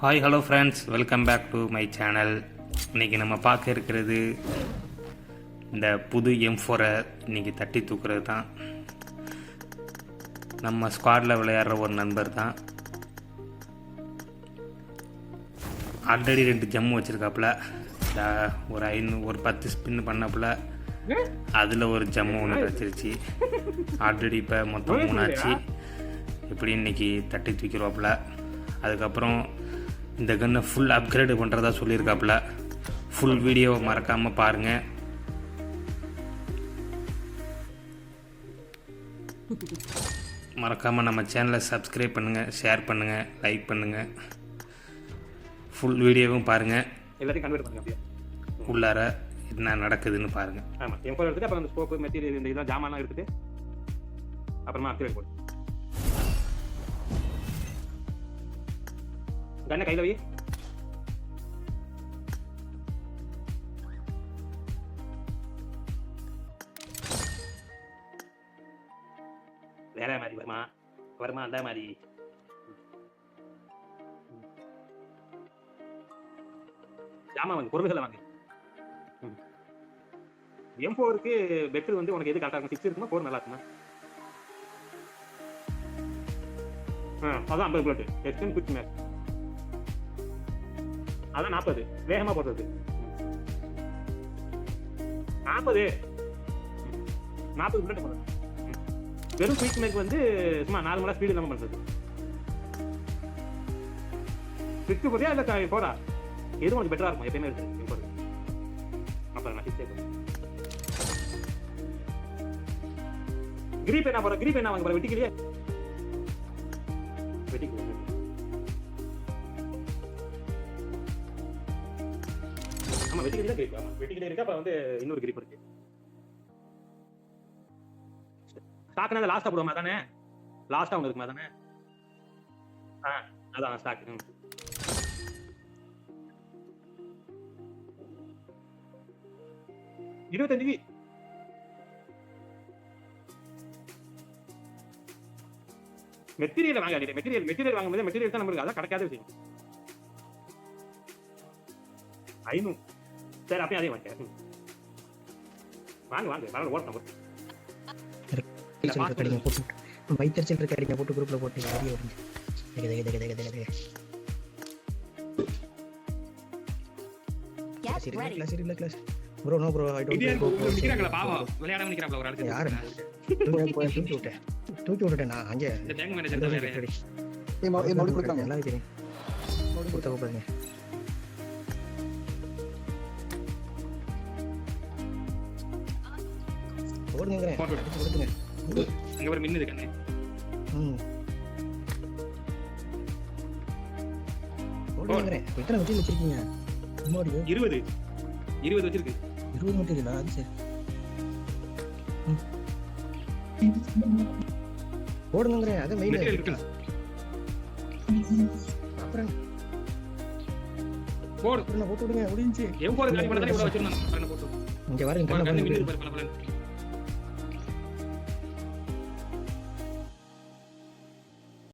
Hi hello friends welcome back to my channel இன்றைக்கி நம்ம பார்க்க இருக்கிறது இந்த புது எம் ஃபோரை இன்றைக்கி தட்டி தூக்குறது தான். நம்ம ஸ்குவாடில் விளையாடுற ஒரு நண்பர் தான். ஆல்ரெடி ரெண்டு ஜம்மு வச்சுருக்காப்புல. ஒரு ஐநூறு ஒரு பத்து ஸ்பின் பண்ணப்புல. அதில் ஒரு ஜம்மு ஒன்று கிடச்சிருச்சு. ஆல்ரெடி இப்போ மொத்தம் மூணாச்சு இப்படி இன்னைக்கு தட்டி தூக்கிடுவாப்புல அதுக்கப்புறம் இந்த கன்னை ஃபுல் அப்கிரேடு பண்ணுறதா சொல்லியிருக்காப்புல. ஃபுல் வீடியோவை மறக்காமல் பாருங்கள் மறக்காமல் நம்ம சேனலை சப்ஸ்கிரைப் பண்ணுங்கள் ஷேர் பண்ணுங்கள் லைக் பண்ணுங்கள் ஃபுல் வீடியோவும் பாருங்கள் எல்லாத்தையும் கன்வெர்ட் பண்ணுங்க உள்ளார என்ன நடக்குதுன்னு பாருங்கள் ஆமா எம் ஃபோர் எடுத்துட்டு அப்புறம் அந்த ஸ்கோப்பு மெட்டீரியல் இந்த இதெல்லாம் ஜாமான்லாம் எடுத்துட்டு அப்புறமா அக்டிவேட் போடு. கண்ணை கையில் வை. வேற மாதிரி வருமா? வருமா? அந்த மாதிரி. ஆமாம் வாங்க பொருள்களை வாங்க. எம் ஃபோருக்கு பெட்ரு வந்து உனக்கு எது கரெக்டாக இருக்கும்? சிக்ஸ் இருக்குமா? ஃபோர் நல்லா இருக்குமா? ஆ அதான் ஐம்பது புல்லட் எக்ஸ்டன் குச்சி மேட்ச் அதான் நாற்பது வேகமா போடுறது. நாற்பது நாற்பது புல்லட் போடுறது. வெறும் குயிக் மேக் வந்து சும்மா நார்மலாக ஸ்பீடு இல்லாமல் பண்ணுறது சிக்ஸ் போறியா இல்லை போறா? எது கொஞ்சம் பெட்டராக இருக்கும்? எப்பயுமே இருக்கு. எம் அப்புறம் நான் சிக்ஸ் கிரீப் என்ன போற கிரீப் என்ன வாங்க போற வெட்டிக்கலையே ஆமா வெட்டிக்கல கிரீப் ஆமா வெட்டிக்கல இருக்கு அப்ப வந்து இன்னொரு கிரிப் இருக்கு. ஸ்டாக்னா அந்த லாஸ்டா போடுவோமா தானே லாஸ்டா ஒன்று இருக்குமா தானே ஆ அதான் ஸ்டாக் இருபத்தஞ்சு மெட்டீரியல் வாங்க மெட்டீரியல் மெட்டீரியல் வாங்கும்போது மெட்டீரியல் தான் நம்மளுக்கு அதான் கிடைக்காத விஷயம். ஐநூறு. சரி அப்பயும் அதே வாங்க. வாங்க வாங்க பரவாயில்ல இருக்க அடிங்க போட்டு இருக்க அடிங்க போட்டு குரூப்ல போட்டு வெளியே விடுங்க தக தக தக தக தக தக Get கிளாஸ் இல்ல ready. கிளாஸ் இல்ல class bro no bro I India don't நிக்கிறாங்களா பாவம் விளையாடாம நிக்கிறாங்களா ஒரு ஆளு யாரு? தூக்கி விட்டேன் தூக்கி விட்டுட்டேன் நான் அங்கே இந்த டேங்க் மேனேஜர் தான் வேற ரெடி ஏய் மறு- ஏய், மறுபடியும் கொடுக்குறாங்க. எல்லாரும் தெரியும் கொடுத்த கூப்பிடுங்க போடுங்கிறேன் போட்டு. அடிச்சு கொடுத்துங்க அங்க ஒரு மின்னு கண்ணு ம். போடுங்கிறேன் எத்தனை வெட்டி வச்சிருக்கீங்க? முன்னாடி இருபது. இருபது வச்சிருக்கு. இருபது மட்டும் இல்லை அது சரி. போடுங்கிறேன் அது இருக்கு அப்புறம்? போடு. போட்டு விடுங்க. முடிஞ்சு எவ்வளவு போட்டு. இங்க வரேன்